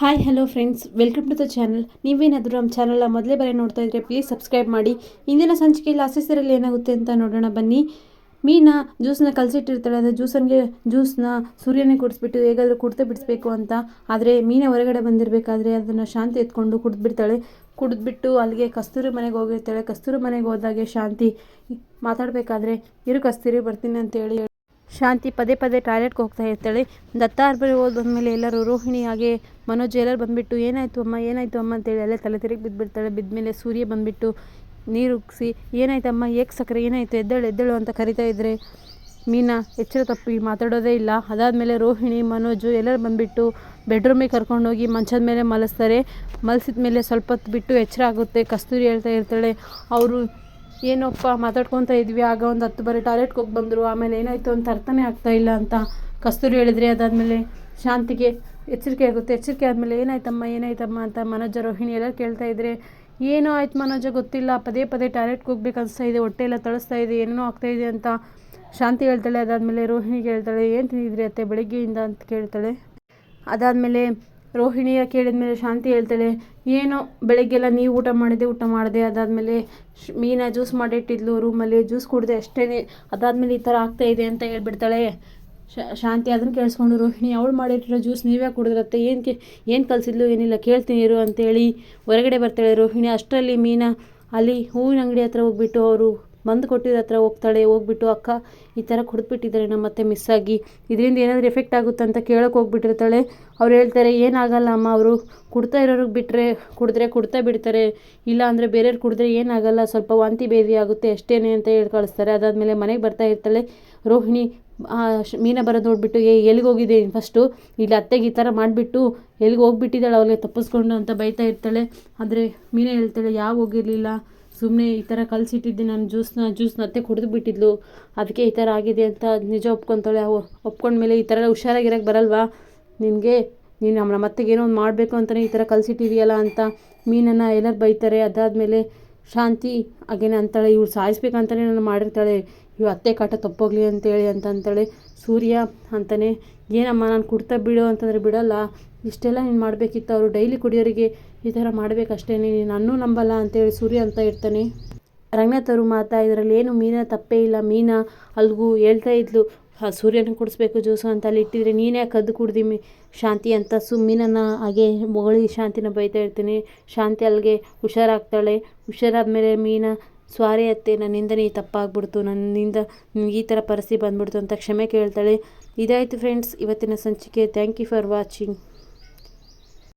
Hi hello friends welcome to the channel ನೀವೇನಾದರೂ ನಮ್ಮ ಚಾನಲ್ನ ಮೊದಲೇ ಬಾರಿ ನೋಡ್ತಾ ಇದ್ದರೆ ಪ್ಲೀಸ್ ಸಬ್ಸ್ಕ್ರೈಬ್ ಮಾಡಿ. ಇಂದಿನ ಸಂಚಿಕೆಯಲ್ಲಿ ಆಸೆಸರಲ್ಲಿ ಏನಾಗುತ್ತೆ ಅಂತ ನೋಡೋಣ, ಬನ್ನಿ. ಮೀನಾ ಜ್ಯೂಸನ್ನ ಕಲಸಿಟ್ಟಿರ್ತಾಳೆ, ಅಂದರೆ ಜ್ಯೂಸನ್ಗೆ ಜ್ಯೂಸನ್ನ ಸೂರ್ಯನೇ ಕುಡಿಸ್ಬಿಟ್ಟು ಹೇಗಾದರೂ ಕುಡ್ದೇ ಬಿಡಿಸ್ಬೇಕು ಅಂತ. ಆದರೆ ಮೀನ ಹೊರಗಡೆ ಬಂದಿರಬೇಕಾದ್ರೆ ಅದನ್ನು ಶಾಂತಿ ಎತ್ಕೊಂಡು ಕುಡಿದ್ಬಿಡ್ತಾಳೆ. ಕುಡಿದ್ಬಿಟ್ಟು ಅಲ್ಲಿಗೆ ಕಸ್ತೂರಿ ಮನೆಗೆ ಹೋಗಿರ್ತಾಳೆ. ಕಸ್ತೂರಿ ಮನೆಗೆ ಹೋದಾಗೆ ಶಾಂತಿ ಮಾತಾಡಬೇಕಾದ್ರೆ, ಇರು ಕಸ್ತೂರಿ ಬರ್ತೀನಿ ಅಂತೇಳಿ ಶಾಂತಿ ಪದೇ ಪದೇ ಟಾಯ್ಲೆಟ್ಗೆ ಹೋಗ್ತಾ ಇರ್ತಾಳೆ. ದತ್ತ ಓದ್ ಬಂದಮೇಲೆ ಎಲ್ಲರೂ ರೋಹಿಣಿ ಹಾಗೆ ಮನೋಜ್ ಎಲ್ಲರು ಬಂದುಬಿಟ್ಟು, ಏನಾಯಿತು ಅಮ್ಮ ಏನಾಯಿತು ಅಮ್ಮ? ಅಂತೇಳಿ ಅಲ್ಲೇ ತಲೆ ತಿರುಗಿ ಬಿದ್ದುಬಿಡ್ತಾಳೆ ಬಿದ್ದಮೇಲೆ ಸೂರ್ಯ ಬಂದುಬಿಟ್ಟು ನೀರು ಉಗ್ಸಿ ಏನಾಯ್ತಮ್ಮ ಏಕೆ ಸಕ್ಕರೆ ಏನಾಯಿತು? ಎದ್ದೇಳು ಎದ್ದೇಳು ಅಂತ ಕರಿತಾ ಇದ್ದರೆ ಮೀನಾ, ಎಚ್ಚರ ತಪ್ಪಿ ಮಾತಾಡೋದೇ ಇಲ್ಲ. ಅದಾದಮೇಲೆ ರೋಹಿಣಿ, ಮನೋಜು ಎಲ್ಲರೂ ಬಂದುಬಿಟ್ಟು ಬೆಡ್ರೂಮಿಗೆ ಕರ್ಕೊಂಡೋಗಿ ಮಂಚದ ಮೇಲೆ ಮಲಸ್ತಾರೆ. ಮಲಸಿದ ಮೇಲೆ ಸ್ವಲ್ಪ ಹೊತ್ತು ಬಿಟ್ಟು ಎಚ್ಚರ ಆಗುತ್ತೆ. ಕಸ್ತೂರಿ ಹೇಳ್ತಾ ಇರ್ತಾಳೆ, ಅವರು ಏನಪ್ಪ ಮಾತಾಡ್ಕೊತ ಇದ್ವಿ. ಆಗ ಒಂದು ಹತ್ತು ಬಾರಿ ಟಾಯ್ಲೆಟ್ಗೆ ಹೋಗಿ ಬಂದರು. ಆಮೇಲೆ ಏನಾಯಿತು ಅಂತ ಅರ್ಥನೇ ಆಗ್ತಾ ಇಲ್ಲ ಅಂತ ಕಸ್ತೂರಿ ಹೇಳಿದ್ರೆ. ಅದಾದಮೇಲೆ ಶಾಂತಿಗೆ ಎಚ್ಚರಿಕೆ ಆಗುತ್ತೆ. ಎಚ್ಚರಿಕೆ ಆದಮೇಲೆ ಏನಾಯ್ತಮ್ಮ ಏನಾಯ್ತಮ್ಮ ಅಂತ ಮನೋಜ ರೋಹಿಣಿ ಎಲ್ಲ ಕೇಳ್ತಾ ಇದ್ರೆ, ಏನೋ ಆಯ್ತು ಮನೋಜ, ಗೊತ್ತಿಲ್ಲ. ಪದೇ ಪದೇ ಟಾಯ್ಲೆಟ್ಗೆ ಹೋಗ್ಬೇಕು ಅನಿಸ್ತಾ ಇದೆ. ಹೊಟ್ಟೆ ಎಲ್ಲ ತಳಿಸ್ತಾ ಇದೆ. ಏನೇನೋ ಆಗ್ತಾ ಇದೆ ಅಂತ ಶಾಂತಿ ಹೇಳ್ತಾಳೆ. ಅದಾದಮೇಲೆ ರೋಹಿಣಿಗೆ ಹೇಳ್ತಾಳೆ, ಏನು ತಿಂದಿದ್ರಿ ಅತ್ತೆ ಬೆಳಗ್ಗೆಯಿಂದ? ಅಂತ ಕೇಳ್ತಾಳೆ. ಅದಾದಮೇಲೆ ರೋಹಿಣಿಯ ಕೇಳಿದ ಮೇಲೆ ಶಾಂತಿ ಹೇಳ್ತಾಳೆ, ಏನೋ ಬೆಳಗ್ಗೆಲ್ಲ ನೀವು ಊಟ ಮಾಡಿದೆ ಊಟ ಮಾಡಿದೆ, ಅದಾದಮೇಲೆ ಮೀನಾ ಜ್ಯೂಸ್ ಮಾಡಿಟ್ಟಿದ್ಲು ರೂಮಲ್ಲಿ ಜ್ಯೂಸ್ ಕುಡಿದೆ ಅಷ್ಟೇ ಅದಾದಮೇಲೆ ಈ ಥರ ಆಗ್ತಾಯಿದೆ ಅಂತ ಹೇಳ್ಬಿಡ್ತಾಳೆ. ಶಾಂತಿ ಅದನ್ನು ಕೇಳಿಸ್ಕೊಂಡು, ರೋಹಿಣಿ, ಅವಳು ಮಾಡಿಟ್ಟಿರೋ ಜ್ಯೂಸ್ ನೀವೇ ಕುಡಿದ್ರತ್ತೆ, ಏನು ಕೇ ಏನು ಕಲಿಸಿದ್ಲು, ಏನಿಲ್ಲ, ಕೇಳ್ತೀನಿ ಇರು ಅಂತೇಳಿ ಹೊರಗಡೆ ಬರ್ತಾಳೆ ರೋಹಿಣಿ. ಅಷ್ಟರಲ್ಲಿ ಮೀನಾ ಅಲ್ಲಿ ಹೂವಿನ ಅಂಗಡಿ ಹತ್ರ ಹೋಗ್ಬಿಟ್ಟು ಅವರು ಬಂದು ಕೊಟ್ಟಿರೋ ಹತ್ರ ಹೋಗ್ತಾಳೆ, ಹೋಗ್ಬಿಟ್ಟು ಅಕ್ಕ ಈ ಥರ ಕುಡಿದ್ಬಿಟ್ಟಿದ್ದಾರೆ ನಮ್ಮ ಮತ್ತೆ ಮಿಸ್ ಆಗಿ. ಇದರಿಂದ ಏನಾದರೂ ಎಫೆಕ್ಟ್ ಆಗುತ್ತೆ ಅಂತ ಕೇಳೋಕೆ ಹೋಗ್ಬಿಟ್ಟಿರ್ತಾಳೆ. ಅವ್ರು ಹೇಳ್ತಾರೆ, ಏನಾಗಲ್ಲ ಅಮ್ಮ ಅವರು ಕುಡ್ತಾ ಇರೋರಿಗೆ ಬಿಟ್ಟರೆ ಕುಡಿದ್ರೆ ಕುಡ್ತಾ ಬಿಡ್ತಾರೆ. ಇಲ್ಲ ಅಂದರೆ ಬೇರೆಯವ್ರು ಕುಡಿದ್ರೆ ಏನಾಗಲ್ಲ, ಸ್ವಲ್ಪ ವಾಂತಿ ಭೇದಿ ಆಗುತ್ತೆ ಅಷ್ಟೇನೆ ಅಂತ ಹೇಳಿ ಕಳಿಸ್ತಾರೆ. ಅದಾದಮೇಲೆ ಮನೆಗೆ ಬರ್ತಾ ಇರ್ತಾಳೆ, ರೋಹಿಣಿ ಮೀನ ಬರೋದು ನೋಡಿಬಿಟ್ಟು ಏ, ಎಲ್ಲಿಗೆ ಹೋಗಿದೆ ಫಸ್ಟು ಇಲ್ಲಿ ಅತ್ತೆಗೆ ಈ ಥರ ಮಾಡಿಬಿಟ್ಟು ಎಲ್ಲಿಗೆ ಹೋಗ್ಬಿಟ್ಟಿದ್ದಾಳೆ, ಅವಳಿಗೆ ತಪ್ಪಿಸ್ಕೊಂಡು ಅಂತ ಬೈತಾ ಇರ್ತಾಳೆ. ಆದರೆ ಮೀನೇ ಹೇಳ್ತಾಳೆ, ಯಾವ ಹೋಗಿರಲಿಲ್ಲ? ಸುಮ್ಮನೆ ಈ ಥರ ಕಲಸಿಟ್ಟಿದ್ದೆ, ನಾನು ಜ್ಯೂಸ್ನ ಜ್ಯೂಸ್ನ ಅತ್ತೆ ಕುಡಿದು ಬಿಟ್ಟಿದ್ಲು. ಅದಕ್ಕೆ ಈ ಥರ ಆಗಿದೆ ಅಂತ ನಿಜ ಒಪ್ಕೊತಾಳೆ. ಒಪ್ಕೊಂಡ್ಮೇಲೆ ಈ ಥರ ಹುಷಾರಾಗಿರೋಕೆ ಬರಲ್ವಾ? ನಿನಗೆ, ನೀನು ನಮ್ಮ ಮತ್ತೆಗೇನೋ ಏನೋ ಒಂದು ಮಾಡಬೇಕು ಅಂತಲೇ ಈ ಥರ ಕಲಸಿಟ್ಟಿದೆಯಲ್ಲ ಅಂತ ಮೀನನ್ನು ಎಲ್ಲರೂ ಬೈತಾರೆ. ಅದಾದಮೇಲೆ ಶಾಂತಿ ಹಾಗೇನೆ ಅಂತಾಳೆ, ಇವಳು ಸಾಯಿಸ್ಬೇಕಂತಲೇ ನಾನು ಮಾಡಿರ್ತಾಳೆ. ಇವು ಅತ್ತೆ ಕಾಟ ತಪ್ಪೋಗ್ಲಿ ಅಂತೇಳಿ ಅಂತ ಅಂತಾಳೆ. ಸೂರ್ಯ ಅಂತಲೇ ಏನಮ್ಮ, ನಾನು ಕುಡ್ತಾ ಬಿಡು ಅಂತಂದರೆ ಬಿಡಲ್ಲ. ಇಷ್ಟೆಲ್ಲ ನೀನು ಮಾಡಬೇಕಿತ್ತು, ಅವರು ಡೈಲಿ ಕುಡಿಯೋರಿಗೆ ಈ ಥರ ಮಾಡಬೇಕಷ್ಟೇ, ನೀನು ನನ್ನೂ ನಂಬಲ್ಲ ಅಂತೇಳಿ ಸೂರ್ಯ ಅಂತ ಇರ್ತಾನೆ ರಂಗನಾಥ್ ಅವರು ಮಾತಾ, ಇದರಲ್ಲಿ ಏನು ಮೀನ ತಪ್ಪೇ ಇಲ್ಲ, ಮೀನ ಅಲ್ಗೂ ಹೇಳ್ತಾ ಇದ್ಲು ಸೂರ್ಯನ ಕುಡಿಸ್ಬೇಕು ಜ್ಯೂಸು ಅಂತ ಅಲ್ಲಿ ಇಟ್ಟಿದ್ರೆ ನೀನೇ ಕದ್ದು ಕುಡ್ದಿ ಶಾಂತಿ ಅಂತ ಸುಮ್ಮೀನನ್ನು ಹಾಗೆ ಮೊಗಳಿ ಶಾಂತಿನ ಬೈತಾ ಇರ್ತೀನಿ, ಶಾಂತಿ ಅಲ್ಲಿಗೆ ಹುಷಾರಾಗ್ತಾಳೆ, ಹುಷಾರಾದ್ಮೇಲೆ ಮೀನ, ಸ್ವಾರಿ ಅತ್ತೆ, ನನ್ನಿಂದ ನೀ ತಪ್ಪಾಗ್ಬಿಡ್ತು, ನನ್ನಿಂದ ಈ ಥರ ಪರಿಸ್ಥಿತಿ ಬಂದ್ಬಿಡ್ತು ಅಂತ ಕ್ಷಮೆ ಕೇಳ್ತಾಳೆ. ಇದಾಯಿತು ಫ್ರೆಂಡ್ಸ್ ಇವತ್ತಿನ ಸಂಚಿಕೆ. Thank you for watching